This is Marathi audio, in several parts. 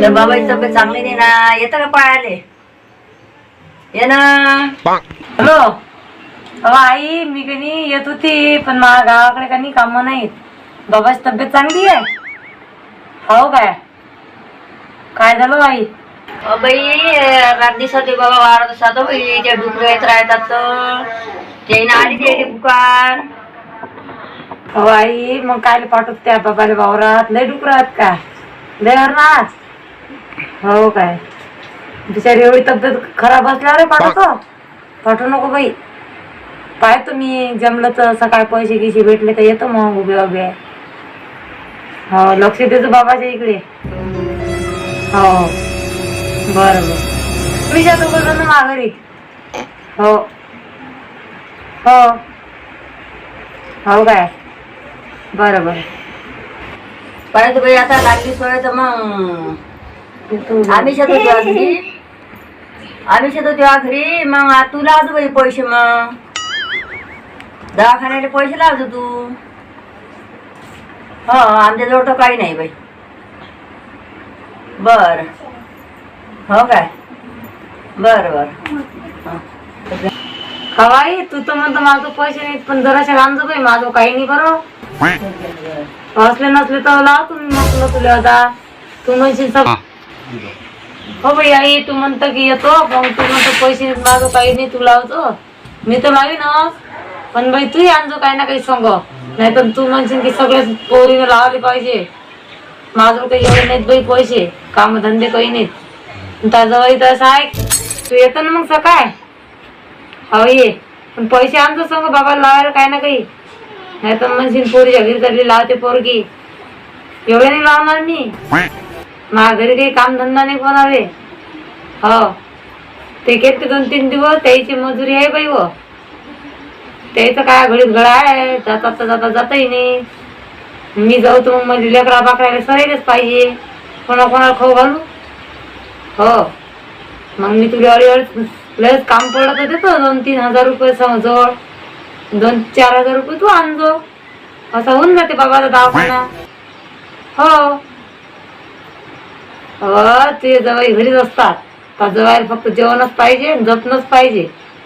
त्या बाबाची तब्येत चांगली नाही ना? येतं का पायाले? ये ना. हॅलो. अहो आई मी कनी येत होती पण माझ्या गावाकडे काही कामं नाहीत. बाबाची तब्येत चांगली आहे? हो काय? काय झालं आई अ बाई रात दिवसात बाबा वारत असतात बाई ते डुकर येत राहतात. तर आली आई मग काय पाठवत त्या बाबाला वावरात? लय डुकरात का? लय हरणात? हो काय. बिचारी एवढी तब्येत खराब असल्यावर पाठवतो. पाठवू नको बाई. पाय तुम्ही जमलं तर सकाळ पैसे गिसे भेटले तर येतो मग उभे उभे. हो लक्ष देतो बाबाच्या इकडे. हो. बरं बरं. मी जातो बघा ना माघारी. हो. हो. हो काय? बरं बरं पाहिजे बाई आता लागली सोय तर मग. आम्ही शेत होतो घरी. आम्ही शेत होतो घरी. मग तू लावतो बाई पैसे मग. दवाखान्याला पैसे लावतो तू. हो आमच्याजवळ तर काही नाही बाई. बर. हो काय? बर बर. हवाई तू तर म्हणतो माझं पैसे नाहीत पण जराशा लांब बाई माझं काही नाही बरं असले नसले तर लाव तुम्ही मग तुला आता तू म्हणशील हो. बाई आई तू म्हणतो की येतो मग तू म्हणतो पैसे माझं काही नाही तू लावतो मी तर लावीनच पण बाई तूही आणजो काही ना काही सांग. नाही तर तू म्हणशील की सगळे पोरीने लावले पाहिजे. माझं काही एवढे नाहीत बाई पैसे काम धंदे काही नाहीत. त्याजवळ तसं आहे तू येतो ना मग सकाळ. अहो ये पण पैसे आणतो सांग बाबा लावायला काय ना काही. नाही तर म्हणशील पोरी घरी चालली लावते पोरगी. एवढे नाही लावणार मी. माझ्या घरी काही कामधंदा नाही कोणाले. हो. ते घेते दोन तीन दिवस त्याची मजुरी आहे बाई व त्याचं काय घडीत गळा आहे जातात तर जाता जाताही नाही. मी जाऊ तर मग माझी लेकरा बाकरायला सरायलाच पाहिजे. कोणा कोणाला खाऊ घालू? हो. मग मी तुला अडीअड लयच काम पडलं तर तो दोन तीन हजार रुपये समजवळ दोन चार हजार रुपये तू आणजो. असं होऊन जाते बाबाचा दवाखाना. हो. हो ते जवाई घरीच असतात. तर जवायला फक्त जेवणच पाहिजे आणि जपणंच पाहिजे.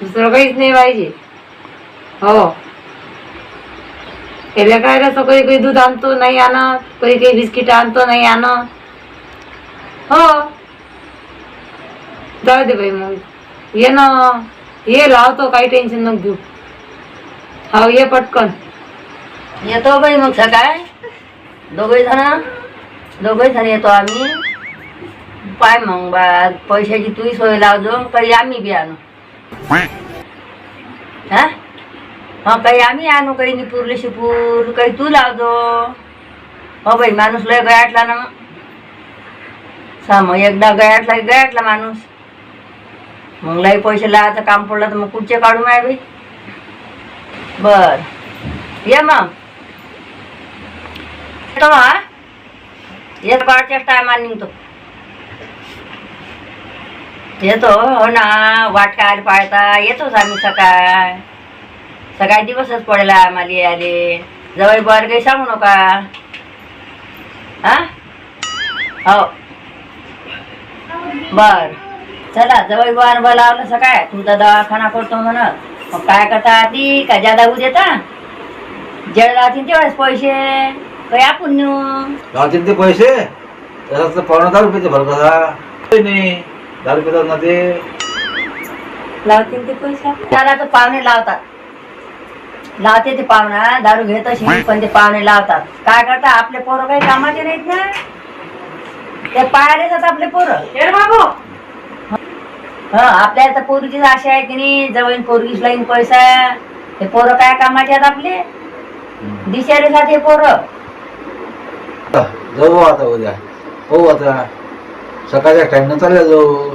दुसरं काहीच नाही पाहिजे. हो. त्याला काय असं काही काही दूध आणतो नाही आणत. काही काही बिस्किट आणतो नाही आणत. हो. जाऊ दे बाई मग. ये ना ये लावतो काही टेन्शन नको घेऊ हा ये पटकन येतो बाई मग सकाळ दोघे जण दोघे जण येतो आम्ही पाय मग बा पैशाची तूही सोय लावजो काही आम्ही बी आणू हा हा काही आम्ही आणू काही निपूरले शिपूर काही तू लावजो हो बाई माणूस लय गयाटला ना मग सा मग एकदा गयाटला की गयाटला माणूस मग लई पैसे लावायचं काम पडलं तर मग कुठचे काढू माय बी बर. ये मग. येतो मग हा. येतो टायमाला निघतो. येतो हो ना. वाट काय पाळता. येतोच आम्ही सकाळ. सकाळी दिवसच पडला आम्हाला यायले. जवळ बर काही सांगू नका. हा? हो. बर. चला जवळ बर बोलावलं सकाळ. तुमचा दवाखाना करतो म्हणत. मग काय करता ती का जादा होऊ देता जड राहतील तेवढेच पैसे. काही आपण नेऊ. राहतील ते पैसे? पावणे दहा रुपयाचे भर कसा काही नाही. दहा रुपये ना ते लावतील ते पैसा. त्याला तर पाहुणे लावतात. लावते ते पाहुणा दारू घेत असेल पण ते पाहुणे लावतात. काय करता? आपले पोरं काही कामाचे नाहीत ना? ते पायाला येतात आपले पोरं. बाबू! हा आपल्या आता पोरगीच आशा आहे की नाही जवळ पोरगीच लाईन पैसा हे पोरं काय कामाचे आहेत आपले? दिशारे साठी पोरं. जाऊ आता उद्या. हो आता. सकाळच्या टाईमनं चालल्या जाऊ.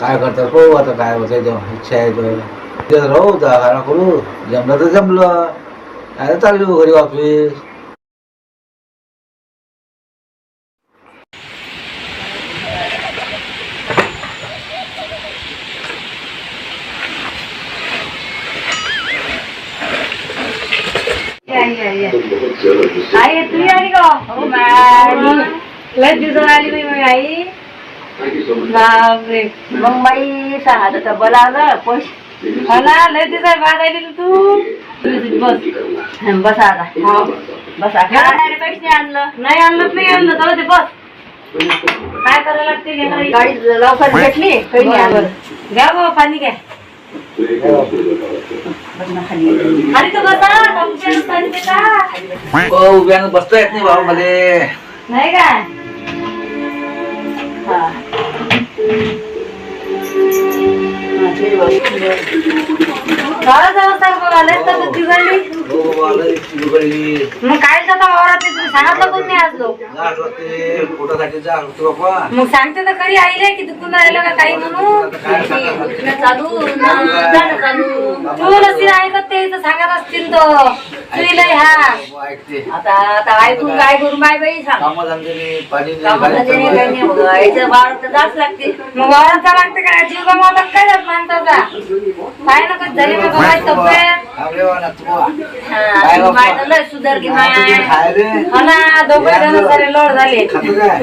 काय करतात पाहू आता काय होतं इच्छा आहे तर. राहू दहा करू. जमलं तर जमलं. काय चाललो घरी वापस ये आई तू आली का हो बाई लय दिवस आली बाई माझी आई बापरे मग बाई सहा तर बोलावलं पैसे हो ना लय दिवस बाद आली ना तू बस बसा आता हा. बसा पैसे नाही आणलं नाही आणलं नाही आणलं जाऊ दे बस काय करायला लागते? गाडी लवकर भेटली काही नाही घ्या बाबा पाणी घ्या हो उभ्यानं बसता येत नाही भाऊ मध्ये नाही काय हा. जाऊ सांग बघा. लय तब्येत हो मग काय जाता वावरात तुम्ही सांगितलं कोण नाही आज लोक. मग सांगते तर खरी आईले की दुखून राहिलं का काही म्हणून? चालू न जाणं चालू. तू नसतील ऐकत ते तर सांगत असतील तो तुला हा आता आता ऐकून काय करू माय बाई सांग. कामं धंदे नाही, पाणी नाही, कामाला गाडी काही चालू नाही बघा याचं बाळ तर जाच लागते. मग वावरात लागते का? जीव गमावतात काय जात माणसाचा? काय ना कधी झाली माझी तब्येत? हा, लय सुधार की माय. हो ना दोघं जण सारे लोड झाले. काय?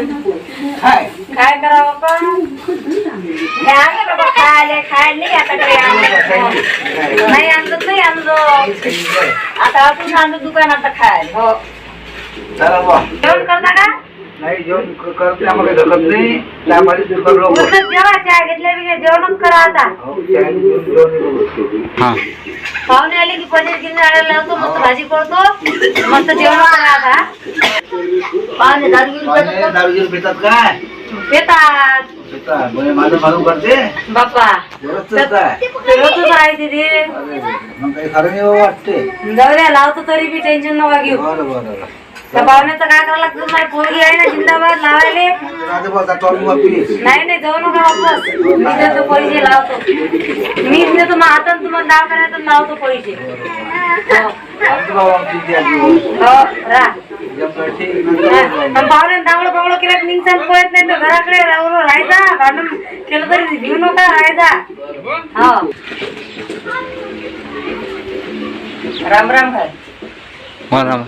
खाय. काय करा बाप्पा हे आणलं बाबा खायला नाही आता काही आणलं नाही आणलं नाही आणलं. आता आपण आणलं दुकानात खायला. हो. जेवण करता का? नाही जेवण क- करते आम्हाला काही धकत नाही. त्या पाणी दुकान लोक पूर्ण जेवा चहा घेतल्या बिघ्या जेवणच करा आता. पाहुणे आले की पनीर लावतो मस्त भाजी करतो. मस्त जेवण करा आता. पाहुणे दारू. दारू काय? म्हणजे माझं मालूम करते बाप्पा. बरंच काय ते रोजच आहे तिथे. अरे, मग काही खरं नाही बाबा वाटते. जाऊ द्या लावतो तरी बी टेन्शन नका घेऊ. बरं बरं. त्या पाहुण्याचं काय करायला लागतं? माझी पोरगी आहे ना जिंदाबाद लावायले. नाही नाही जाऊ नका वापस. मी देतो पैसे लावतो. मी देतो मग आता तुम्हाला दवाखान्यात लावतो पैसे. हो. हो रा. जमलं ठीक नंतर पण पाहुणे दांगडं बांगडं केलं की निघताना पळत नाही तर घराकडे राहून राहायचा. भांडण केलं तरी घेऊ नका राहायचा. हो. राम राम खाय राम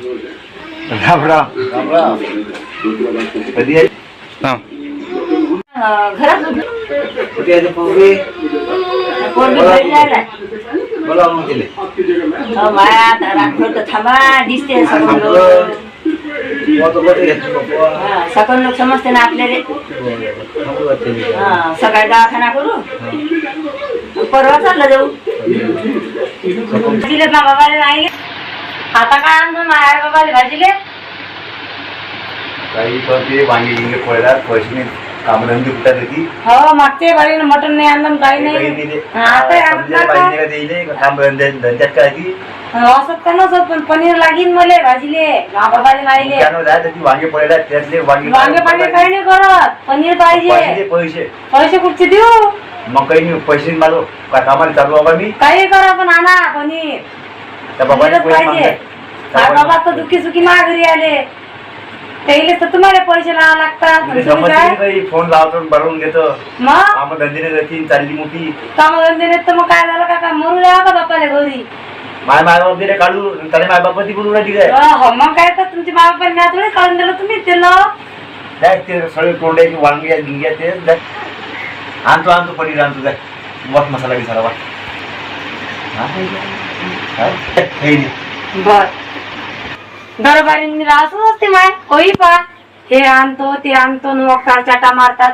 थांबा दिसते काय सकल सांगतो लोक. मग तो कधी घेतो बाबा हा, सकल लोक समजते ना आपल्याला नको वाटते तिला. हा, सकाळी दवाखाना करू परवा चाललं जाऊ भाजीले ना बाबाले राहिले आता काय आणतो बाबाले भाजीले काही पण ते वांगे गिंगे फोडला पैसे नाही कामधंदे कुठं होती हो मागचे बारीने मटण नाही आणलं काही काही नाही. हा, आता समजायला आणलं पाहिजे का? का देईले का काम धंद्या- धंद्यात काय ती? असं का नसत पण पनीर लागीन मले भाजीले. मा बाबाले राहिले त्यानं जायचं ती वांगे पडला त्यातले वांगे वांगे पाणी काही नाही करत. पनीर पाहिजे. पैसे. पैसे कुठचे देऊ? मग काही नाही पैसे मालो कामाला चालू बाबा मी? काही करा पण आणा पनीर. त्या बाबाने पनीरच पैसे पाहिजे. मागले. बाबा तर दुखी सुखी माघारी आले. त्याला तर तुम्हाला पैसे लावा लागतात. तुला आणि तुम्ही समजते काय? नाही काही फोन लावतो आणि भरवून घेतो. मग? काम धंदे जाती चालली मोठी. कामधंदे नाही तर मग काय झालं का काय मरू द्यावा का बापाले घरी. माय माय बाप दिले काढू त्याने माय बाप ती बोलून राहिली काय? हो मग काय तर तुमच्या बाबाने नाही थोडी काढून दिलं तुम्हीच दिलं काय ते सगळे तोंड्याची वांगे गिंग्या ते जाय. आणतो आणतो पनीर आणतो जाय मस्त मसाला बिसाला वाट. हा? काही नाही. बर. दरबारी असंच असते माय. कोई पा. हे आणतो ते आणतो नोकटार चाटा मारतात.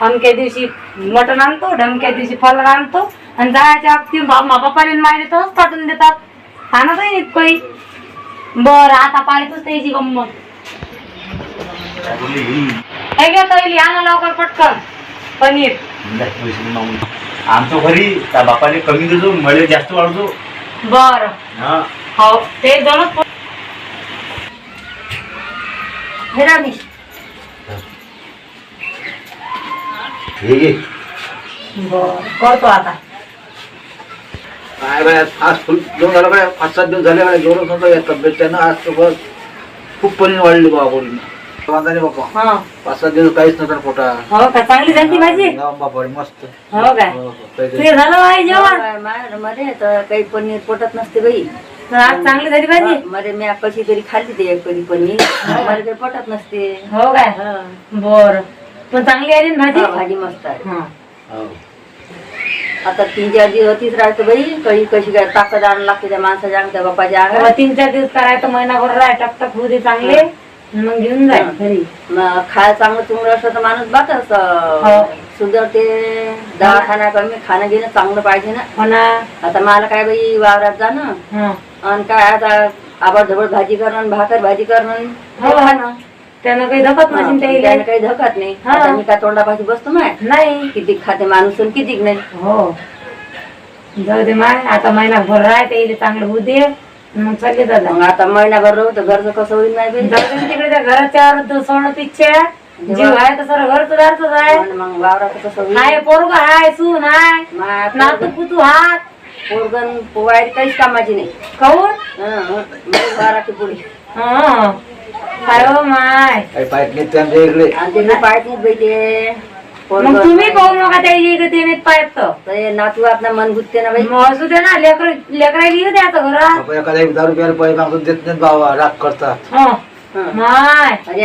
अमक्या दिवशी मटण आणतो ढमक्या दिवशी फल आणतो. आणि जायच्या अगदी बापाने मायने तसंच पाठवून देतात. काही नाही काही बर आता पाळीतच त्याची गंमत. ही? घ्या आणा लवकर पटकन. पनीर. आणतो घरी त्या बापाने कमी देतो मळे जास्त वाढतो बर. हा. हो ते दोनच हे हे घे. बर करतो आता. काय बाय आज फुल दोन झालं काय पाच सात दिवस झाले काय जेवढं समजा या आज तर बस खूप पनीर वाढली बाबा पोरीनं वांदा नाही बापा हा. पाच सात दिवस काहीच नव्हतं पोटा हो का? चांगली झाली भाजी? बापा मस्त. हो काय हो, हो, काही ते झालं बाई जेवण? तर काही पनीर पोटत नसते बाई. तर आज चांगली झाली भाजी. मध्ये मी कशी तरी खाल्ली ते एक कधी पण मी मला काही पटत नसते. हो काय? हा. बर. पण चांगली आली ना हा, भाजी भाजी मस्त आहे. हा. हो. आता तीन चार दिवस तीच राहतो बाई. कशी कशी काय ताकद आणून लागते त्या माणसाच्या अंग त्या बापाच्या अंगात तीन चार दिवस करायचं महिनाभर राय टक टक होऊ दे चांगले. मग घेऊन जाय घरी. मग खायला चांगलं चुंगलं असलं तर माणूस बातच हो. सुधरते दवाखाना कमी खाणं घेणं चांगलं पाहिजे ना. हो ना. आता मला काय बाई वावरात जाणं. हा. आणि काय आता आबाड धबड भाजी करणं भाकर भाजी करणं हो. खाणं त्यानं काही धकत नसेल त्याने काही धकत नाही. आता मी तोंडापाशी बसतो माय? नाही. किती खाते माणूस आणि कितीक नाही. हो. जाऊ दे माय आता महिनाभर राय त्याला चांगलं होऊ दे. मग चालले दादा. मग आता महिनाभर राहू तर घरचं कसं होईल नाही बाई? जाऊ दे ना तिकडे त्या घराच्या अर्ध सोनं इच्छा जीव आहे तर सर घरचं दारच आहे. आणि मग वावराचं कसं होईल? हाय पोरग हाय सून हाय. नातू पुतू हात. पोरगण पोवायला काहीच कामाची नाही. खाऊन हं, हं. बाराची हा. काय हो माय? काही पाहिजे नाही त्यांच्या इकडे. आणि ते पाहत नाहीत बाई ते. मग पोरगं. तुम्ही पाहू नका त्या इकडे ते नाहीत पाहत तर. तर हे नातू आपला मन ना बाई. मग असू दे ना लेकर लेकरा घेऊ द्याचं घरात. बाबा पैसे देत राग हं. हं. माय आणि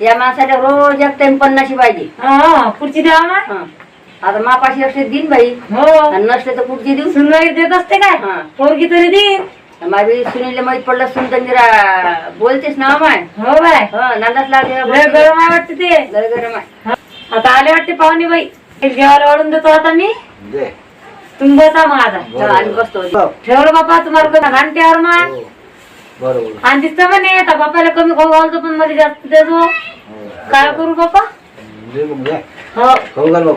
या माणसाला रोज एक टाइम पन्नाशी पाहिजे. हं, पुढची द्या माय. हं. आता मापाशी असते दिन बाई. हो. आणि नसले तर पुढची देऊ? सुनवाई देत असते काय? हा. पोरगी तरी देईन माझी सुनील माहीत पडलं सुन तर जरा बोलतेस ना माय? हो बाय. हं नांदाच लागले लय गरम आहे वाटते ते. लय गरम आहे. हं. आता आले वाटते पाहुणे बाई. ते जेवायला वाढून देतो आता मी. दे. तुम्ही बसा मग आता. चला, आम्ही बसतो. हो. ठेवलं बापा तुम्हाला कोणा घंट्यावर माय हो. बरोबर. आणि तिथं म्हणे आता बापाला कमी खाऊ घालतो पण मला जास्त देतो हो. काय करू बापा? दे मग दे. हो. खाऊ घाल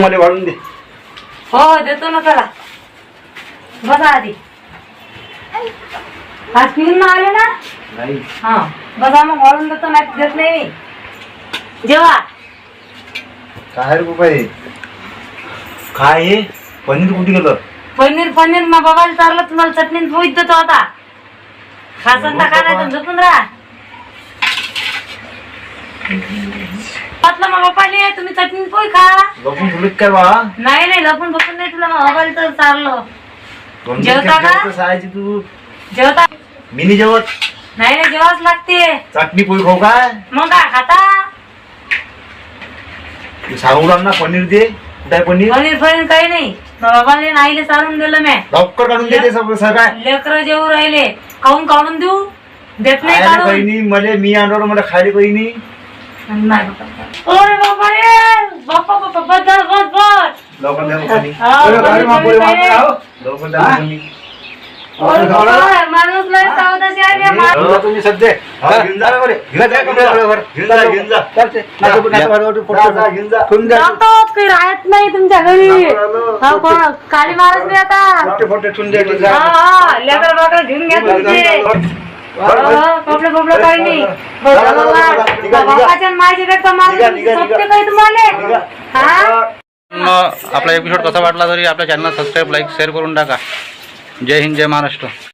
मला वाढून दे. हो देतो ना चला बसा आधी. आज पिऊन ना आले ना? नाही. हा बसा मग वाढून देतो नाही देत नाही मी. जेवा. काय रे बाबा हे? काय हे? पनीर कुठे गेलं? पनीर पनीर मग बाबाला चारलं तुम्हाला चटणी पोळीत देतो आता. खासन तर खा नाही तर झोपून राहा बापाले तुम्ही चटणी पोळी खा. बघून तुला काय बा नाही नाही लपून बपून नाही तुला तर चारलं दोन जेवता का? जेवता सायची तू. जेवता? मी नाही जेवत. नाही नाही जेवाच लागते. चटणी पोळी खाऊ काय? मग काय खाता? तू सांगू राम ना पनीर दे. कुठे आहे पनीर? पनीर फनीर काही नाही. बाबाले नाईले चालून दिलं मी. लवकर काढून दे ते सगळं सगळं लेकर जेवू राहिले. काऊन काढून देऊ? देत नाही खायला काढून? बहिणी मले मी आणणार मला खायला बहिणी नाही. बाबा. अरे बाबा रे बाप्पा बाप्पा बदल बस बस लवकर द्या मग पाणी. हा. लवकर द्या बाबा, माणूस लय सावधाशी आहे रे, मा- तुला तुम्ही सध्या हा, घेऊन जा. घेऊन जा, घेऊन जा. घेऊन जा, घेऊन जा. चालते नाटक- नाटक- नाटक- फोटो- जा, जा, घेऊन जा. ठेवून द्या. जातोच, काही राहत नाही तुमच्या घरी. हा कोण काली महाराज नाही आता फोटो- फोटो ठेवून द्या. हा हा लेकर बाकर घेऊन घ्या तुमचे कपडे काही नाही बापाच्या काही तुम्हाला मग आपला एपिसोड कसा वाटला तरी आपल्या चॅनल सबस्क्राईब लाईक शेअर करून टाका जय हिंद जय महाराष्ट्र